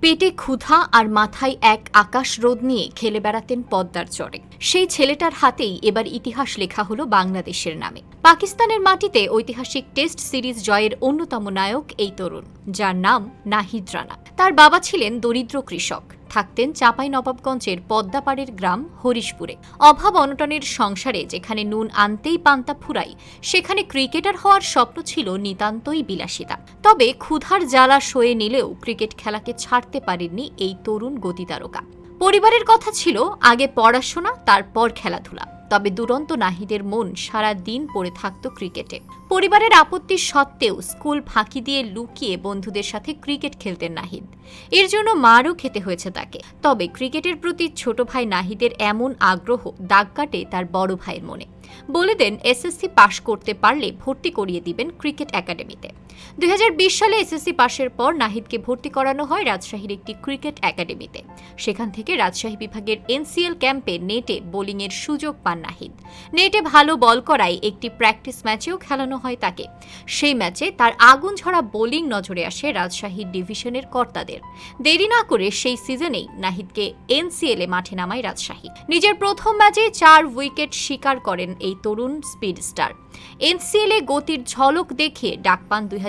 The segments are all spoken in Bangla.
পেটে ক্ষুধা আর মাথায় এক আকাশ রোদ নিয়ে খেলে বেড়াতেন পদ্মার চরে। সেই ছেলেটার হাতেই এবার ইতিহাস লেখা হলো বাংলাদেশের নামে। পাকিস্তানের মাটিতে ঐতিহাসিক টেস্ট সিরিজ জয়ের অন্যতম নায়ক এই তরুণ, যার নাম নাহিদ রানা। তার বাবা ছিলেন দরিদ্র কৃষক। থাকতেন চাপাই নবাবগঞ্জের পদ্মাপাড়ের গ্রাম হরিশপুরে। অভাব অনটনের সংসারে যেখানে নুন আনতেই পান্তা ফুরাই, সেখানে ক্রিকেটার হওয়ার স্বপ্ন ছিল নিতান্তই বিলাসিতা। তবে ক্ষুধার জ্বালা সয়ে নিলেও ক্রিকেট খেলাকে ছাড়তে পারেননি এই তরুণ গতিতারকা। পরিবারের কথা ছিল, আগে পড়াশোনা, তারপর খেলাধুলা। তবে দুরন্ত নাহিদের মন সারা দিন পড়ে থাকত ক্রিকেটে। পরিবারের আপত্তি সত্ত্বেও স্কুল ফাঁকি দিয়ে লুকিয়ে বন্ধুদের সাথে ক্রিকেট খেলতেন নাহিদ। এর জন্য মারও খেতে হয়েছে তাকে। তবে ক্রিকেটের প্রতি ছোট ভাই নাহিদের এমন আগ্রহ দাগ কাটে তার বড় ভাইয়ের মনে। বলে দেন, এসএসসি পাশ করতে পারলে ভর্তি করিয়ে দিবেন ক্রিকেট একাডেমিতে। দুই সালে এসএসসি পাশের পর নাহিদকে ভর্তি করানো হয় রাজশাহীর একটি ক্রিকেট একাডেমিতে। সেখান থেকে রাজশাহী বিভাগের এনসিএল ক্যাম্পে নেটে বোলিংয়ের সুযোগ পান নাহিদ। নেটে ভালো বল করায় একটি প্র্যাকটিস ম্যাচেও খেলানো হয় তাকে। সেই ম্যাচে তার আগুন ঝরা বোলিং নজরে আসে রাজশাহী ডিভিশনের কর্তাদের। দেরি না করে সেই সিজনেই নাহিদকে এনসিএল এ মাঠে নামায় রাজশাহী। নিজের প্রথম ম্যাচে চার উইকেট শিকার করেন এই তরুণ স্পিড স্টার এনসিএল গতির ঝলক দেখে ডাক পান দুই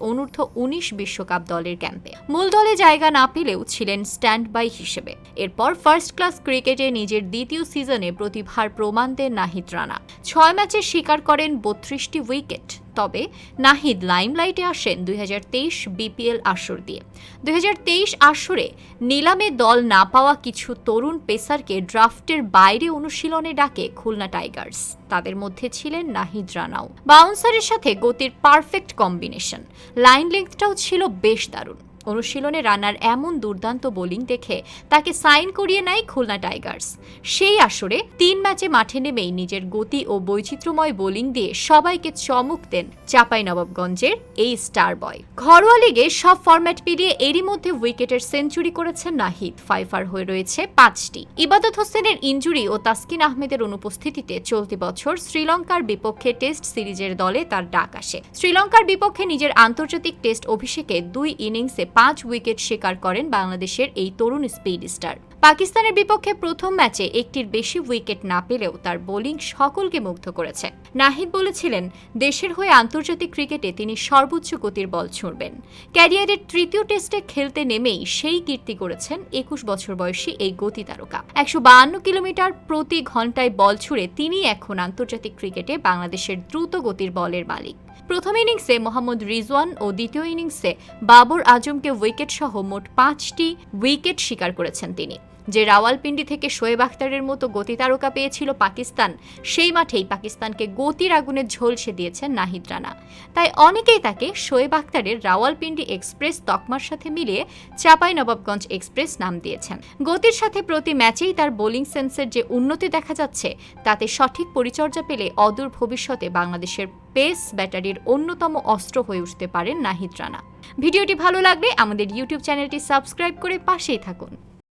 অনূর্ধ্ব উনিশ বিশ্বকাপ দলের ক্যাম্পে। মূল দলে জায়গা না পেলেও ছিলেন স্ট্যান্ড বাই হিসেবে। এরপর ফার্স্ট ক্লাস ক্রিকেটে নিজের দ্বিতীয় সিজনে প্রতিভার প্রমাণ দেন নাহিদ রানা। ছয় ম্যাচে শিকার করেন বত্রিশটি উইকেট। তবে নাহিদ লাইমলাইটে আসেন দুই হাজার তেইশ বিপিএল আসর দিয়ে। দুই হাজার তেইশ আসরে নিলামে দল না পাওয়া কিছু তরুণ পেসারকে ড্রাফটের বাইরে অনুশীলনে ডাকে খুলনা টাইগার্স। তাদের মধ্যে ছিলেন নাহিদ রানাও বাউন্সারের সাথে গতির পারফেক্ট কম্বিনেশন। লাইন লেন্থটাও ছিল বেশ দারুণ। অনুশীলনে রানার এমন দুর্দান্ত বোলিং দেখে তাকে সাইন করিয়ে নেয় খুলনা টাইগার্স। সেই আসরে তিন ম্যাচে মাঠে নেমেই নিজের গতি ও বৈচিত্র্যময় বোলিং দিয়ে সবাইকে চমক দেন চাপাই নবাবগঞ্জের এই স্টার বয়। ঘরোয়া লিগে সব ফরম্যাট পেরিয়ে এরই মধ্যে উইকেটের সেঞ্চুরি করেছেন নাহিদ। ফাইফার হয়ে রয়েছে পাঁচটি। ইবাদত হোসেনের ইঞ্জুরি ও তাসকিন আহমেদের অনুপস্থিতিতে চলতি বছর শ্রীলঙ্কার বিপক্ষে টেস্ট সিরিজের দলে তার ডাক আসে। শ্রীলঙ্কার বিপক্ষে নিজের আন্তর্জাতিক টেস্ট অভিষেকে দুই ইনিংসে পাঁচ উইকেট শিকার করেন বাংলাদেশের এই তরুণ স্পিড স্টার পাকিস্তানের বিপক্ষে প্রথম ম্যাচে একটির বেশি উইকেট না পেলেও তার বোলিং সকলকে মুগ্ধ করেছে। নাহিদ বলেছিলেন, দেশের হয়ে আন্তর্জাতিক ক্রিকেটে তিনি সর্বোচ্চ গতির বল ছুঁড়বেন। ক্যারিয়ারের তৃতীয় টেস্টে খেলতে নেমেই সেই কীর্তি করেছেন একুশ বছর বয়সী এই গতি তারকা। একশো বাহান্ন কিলোমিটার প্রতি ঘন্টায় বল ছুঁড়ে তিনি এখন আন্তর্জাতিক ক্রিকেটে বাংলাদেশের দ্রুত গতির বলের মালিক। প্রথম ইনিংসে মোহাম্মদ রিজওয়ান ও দ্বিতীয় ইনিংসে বাবর আজমকে উইকেট সহ মোট পাঁচটি উইকেট শিকার করেছেন তিনি। যে রাওয়ালপিন্ডি থেকে শোয়েব আখতারের মতো গতি তারকা পেয়েছিল পাকিস্তান, সেই মাঠেই পাকিস্তানকে গতির আগুনে ঝলসে দিয়েছেন নাহিদ রানা। তাই অনেকেই তাকে শোয়েব আখতারের রাওয়ালপিন্ডি এক্সপ্রেস তকমার সাথে মিলিয়ে চাপাই নবাবগঞ্জ এক্সপ্রেস নাম দিয়েছেন। গতির সাথে প্রতি ম্যাচেই তার বোলিং সেন্সের যে উন্নতি দেখা যাচ্ছে, তাতে সঠিক পরিচর্যা পেলে অদূর ভবিষ্যতে বাংলাদেশের পেস ব্যাটারির অন্যতম অস্ত্র হয়ে উঠতে পারেন নাহিদ রানা। ভিডিওটি ভালো লাগলে আমাদের ইউটিউব চ্যানেলটি সাবস্ক্রাইব করে পাশেই থাকুন।